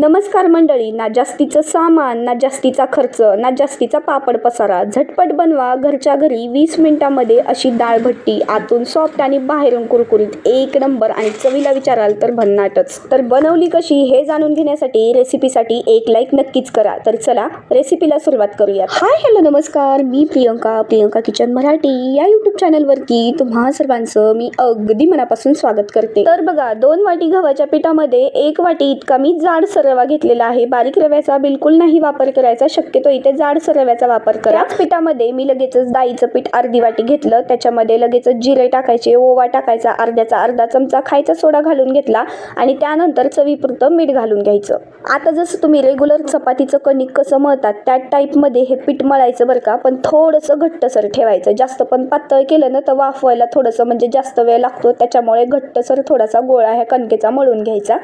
नमस्कार मंडळी ना जास्तीचं सामान ना जास्तीचा खर्च ना जास्तीचा पापड पसारा झटपट बनवा घरच्या घरी वीस मिनिटामध्ये अशी डाळ भट्टी आतून सॉफ्ट आणि बाहेरून कुरकुरीत एक नंबर आणि चवीला विचाराल तर भन्नाटच. तर बनवली कशी हे जाणून घेण्यासाठी रेसिपीसाठी एक लाईक नक्कीच करा. तर चला रेसिपीला सुरुवात करूया हाय हॅलो नमस्कार. मी प्रियंका प्रियंका किचन मराठी. या यूट्यूब चॅनलवरती तुम्हा सर्वांचं मी अगदी मनापासून स्वागत करते. तर बघा दोन वाटी गव्हाच्या पिठामध्ये एक वाटी इतका मी जाड सर रवा घेतलेला आहे. बारीक रव्याचा बिलकुल नाही वापर करायचा. शक्यतो इथे जाडसर रव्याचा वापर करा. पिठामध्ये मी लगेचच डाळीचं पीठ अर्धी वाटी घेतलं. त्याच्यामध्ये लगेचच जिरे टाकायचे ओवा टाकायचा अर्ध्याचा अर्धा चमचा खायचा सोडा घालून घेतला आणि त्यानंतर चवीपुरतं मीठ घालून घ्यायचं. आता जसं तुम्ही रेग्युलर चपातीचं कणिक कसं मळतात त्या टाईपमध्ये हे पीठ मळायचं बरं का. पण थोडंसं घट्टसर ठेवायचं. जास्त पण पातळ केलं ना तर वाफवायला थोडंसं म्हणजे जास्त वेळ लागतो. त्याच्यामुळे घट्टसर थोडासा गोळा ह्या कणकेचा मळून घ्यायचा.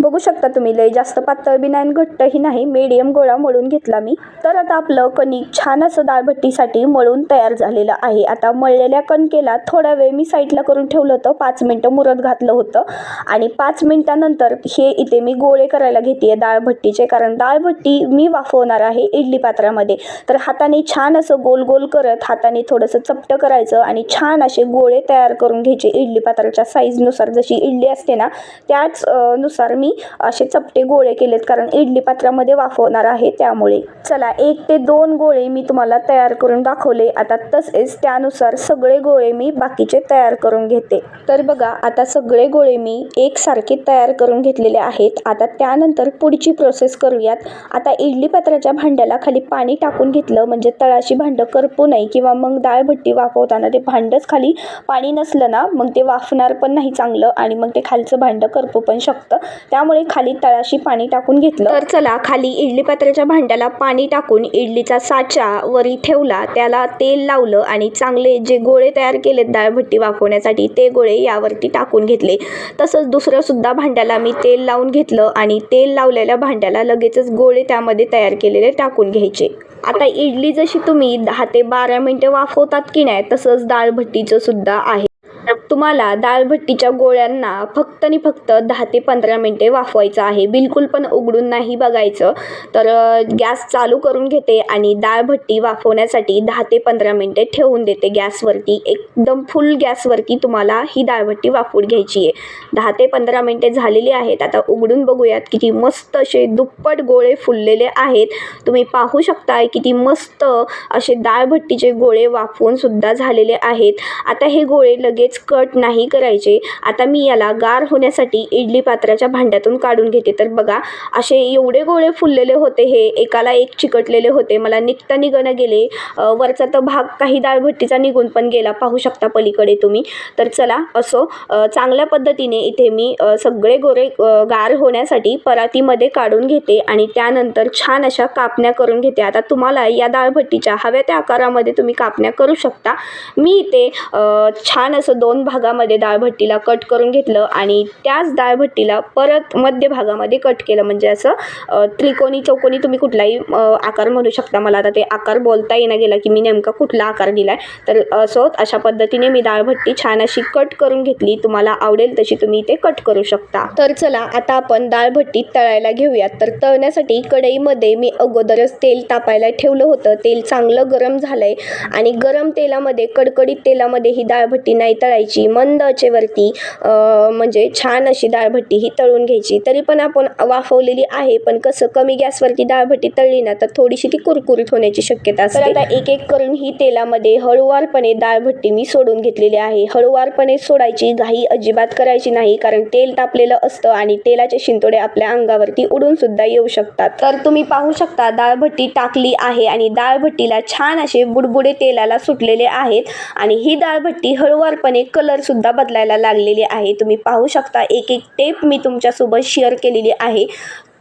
बघू शकता तुम्ही लय जास्त पातळ बी नाही घट्टही नाही. मीडियम गोळा मळून घेतला मी. तर आता आपलं कणिक छान असं दाळभट्टीसाठी मळून तयार झालेलं आहे. आता मळलेल्या कणकेला थोडा वेळ मी साईडला करून ठेवलं होतं. पाच मिनटं मुरत घातलं होतं. आणि पाच मिनटानंतर हे इथे मी गोळे करायला घेते दाळभट्टीचे. कारण दाळभट्टी मी वाफवणार आहे इडली पात्रामध्ये. तर हाताने छान असं गोल गोल करत हाताने थोडंसं चपटं करायचं आणि छान असे गोळे तयार करून घ्यायचे इडली पात्राच्या साईजनुसार जशी इडली असते ना त्याच नुसार मी असे चपटे गोळे केलेत कारण इडली पात्रामध्ये वाफवणार आहे त्यामुळे. चला एक ते दोन गोळे मी तुम्हाला तयार करून दाखवले. आता तसेच त्यानुसार सगळे गोळे मी बाकीचे तयार करून घेते. तर बघा आता सगळे गोळे मी एकसारखे तयार करून घेतलेले आहेत. आता त्यानंतर पुढची प्रोसेस करूयात. आता इडली पात्राच्या भांड्याला खाली पाणी टाकून घेतलं म्हणजे तळाशी भांडं करपू नये किंवा मग डाळभट्टी वाफवताना ते भांडंच खाली पाणी नसलं ना मग ते वाफणार पण नाही चांगलं आणि मग ते खालचं भांडं करपू पण शकतं. त्यामुळे खाली तळाशी पाणी टाकून घेतलं. तर चला खाली इडली पात्राच्या भांड्याला पाणी टाकून इडलीचा साचा वरी ठेवला. त्याला तेल लावलं आणि चांगले जे गोळे तयार केलेत डाळभट्टी वाफवण्यासाठी ते गोळे यावरती टाकून घेतले. तसंच दुसरंसुद्धा भांड्याला मी तेल लावून घेतलं आणि तेल लावलेल्या भांड्याला लगेचच गोळे त्यामध्ये तयार केलेले टाकून घ्यायचे. आता इडली जशी तुम्ही दहा ते बारा मिनटं वाफवतात की नाही तसंच डाळभट्टीचं सुद्धा आहे. तुम्हाला डाळभट्टीच्या गोळ्यांना फक्त आणि फक्त दहा ते पंधरा मिनटे वाफवायचं आहे. बिलकुल पण उघडून नाही बघायचं. तर गॅस चालू करून घेते आणि दाळभट्टी वाफवण्यासाठी दहा ते पंधरा मिनटे ठेवून देते गॅसवरती. एकदम फुल गॅसवरती तुम्हाला ही डाळभट्टी वाफवून घ्यायची आहे. दहा ते पंधरा मिनटे झालेली आहेत. आता उघडून बघूयात किती मस्त असे दुप्पट गोळे फुललेले आहेत. तुम्ही पाहू शकता किती मस्त असे दाळभट्टीचे गोळे वाफवून सुद्धा झालेले आहेत. आता हे गोळे लगेच क कट नाही करायचे. आता मी याला गार होण्यासाठी इडली पात्राच्या भांड्यातून काढून घेते. तर बघा असे एवढे गोळे फुललेले होते हे. एकाला एक चिकटलेले होते. मला निघता निघणं गेले. वरचा तर भाग काही डाळभट्टीचा निघून पण गेला. पाहू शकता पलीकडे तुम्ही. तर चला असो. चांगल्या पद्धतीने इथे मी सगळे गोरे गार होण्यासाठी परातीमध्ये काढून घेते आणि त्यानंतर छान अशा कापण्या करून घेते. आता तुम्हाला या डाळभट्टीच्या हव्या त्या आकारामध्ये तुम्ही कापण्या करू शकता. मी इथे छान असं दोन भागामध्ये डाळभट्टीला कट करून घेतलं आणि त्याच डाळभट्टीला परत मध्य भागामध्ये कट केलं. म्हणजे असं त्रिकोणी चौकोनी तुम्ही कुठलाही आकार म्हणू शकता. मला आता ते आकार बोलता येणं गेला की मी नेमका कुठला आकार दिला आहे तर असो अशा पद्धतीने मी डाळभट्टी छान अशी कट करून घेतली. तुम्हाला आवडेल तशी तुम्ही ते कट करू शकता. तर चला आता आपण डाळभट्टी तळायला घेऊयात. तर तळण्यासाठी कढईमध्ये मी अगोदरच तेल तापायला ठेवलं होतं. तेल चांगलं गरम झालंय आणि गरम तेलामध्ये कडकडीत तेलामध्ये ही डाळभट्टी नाही तळायची. मंद आचेवरती म्हणजे छान अशी डाळभट्टी ही तळून घ्यायची. तरी पण आपण वाफवलेली आहे पण कसं कमी गॅसवरती डाळभट्टी तळली ना तर थोडीशी ती कुरकुरीत होण्याची शक्यता असते. आता एक एक करून ही तेलामध्ये हळूवारपणे डाळभट्टी मी सोडून घेतलेली आहे. हळूवारपणे सोडायची घाई अजिबात करायची नाही कारण तेल तापलेलं असतं आणि तेलाचे शिंतोडे आपल्या अंगावरती उडून सुद्धा येऊ शकतात. तर तुम्ही पाहू शकता डाळभट्टी टाकली आहे आणि डाळभट्टीला छान असे बुडबुडे तेलाला सुटलेले आहेत. आणि ही डाळभट्टी हळूवारपणे कलर सुद्धा बदलायला लागलेले आहे. तुम्ही पाहू शकता एक एक टेप मी तुमच्यासोबत शेअर केलेली आहे.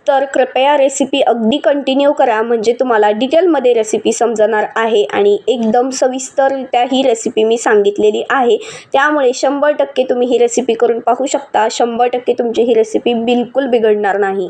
तर कृपया रेसिपी अगदी कंटिन्यू करा म्हणजे तुम्हाला डिटेलमध्ये रेसिपी समजणार आहे आणि एकदम सविस्तररित्या ही रेसिपी मी सांगितलेली आहे. त्यामुळे शंभर टक्के तुम्ही ही रेसिपी करून पाहू शकता. शंभर टक्के तुमची ही रेसिपी बिलकुल बिघडणार नाही.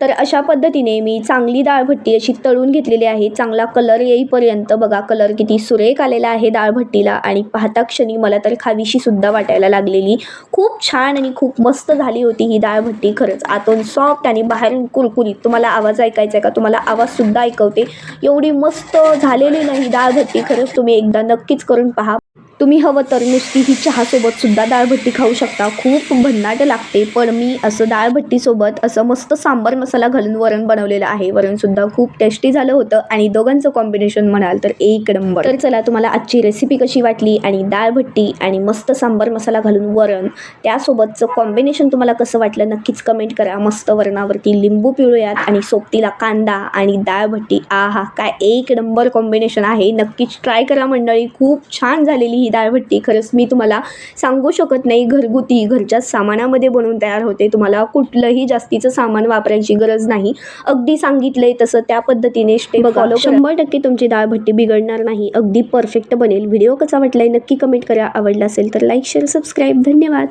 तर अशा पद्धतीने मी चांगली डाळभट्टी अशी तळून घेतलेली आहे. चांगला कलर येईपर्यंत बघा कलर किती सुरेख आलेला आहे डाळभट्टीला आणि पाहता क्षणी मला तर खावीशी सुद्धा वाटायला लागलेली. खूप छान आणि खूप मस्त झाली होती ही डाळभट्टी खरंच. आतून सॉफ्ट आणि बाहेरून कुरकुरीत. तुम्हाला आवाज ऐकायचा आहे का? तुम्हाला आवाजसुद्धा ऐकवते. एवढी मस्त झालेली नाही डाळभट्टी खरंच तुम्ही एकदा नक्कीच करून पहा. तुम्ही हवं तर नुसती ही चहासोबत सुद्धा डाळभट्टी खाऊ शकता. खूप भन्नाट लागते पण मी असं डाळभट्टीसोबत असं मस्त सांबार मसाला घालून वरण बनवलेलं आहे. वरणसुद्धा खूप टेस्टी झालं होतं आणि दोघांचं कॉम्बिनेशन म्हणाल तर एक नंबर तर चला तुम्हाला आजची रेसिपी कशी वाटली आणि डाळभट्टी आणि मस्त सांबार मसाला घालून वरण त्यासोबतचं कॉम्बिनेशन तुम्हाला कसं वाटलं नक्कीच कमेंट करा. मस्त वरणावरती लिंबू पिळूयात आणि सोबतीला कांदा आणि डाळभट्टी आहा काय एक नंबर कॉम्बिनेशन आहे. नक्कीच ट्राय करा मंडळी. खूप छान झालेली ही डाळभट्टी खरंच मी तुम्हाला सांगू शकत नाही. घरगुती घरच्या सामानामध्ये बनवून तयार होते. तुम्हाला कुठलंही जास्तीचं सामान वापरायची गरज नाही. अगदी सांगितलंय तसं त्या पद्धतीने स्टेप फॉलो शंभर टक्के तुमची डाळभट्टी बिघडणार नाही. अगदी परफेक्ट बनेल. व्हिडिओ कसा वाटलाय नक्की कमेंट करा. आवडला असेल तर लाईक शेअर सबस्क्राईब धन्यवाद.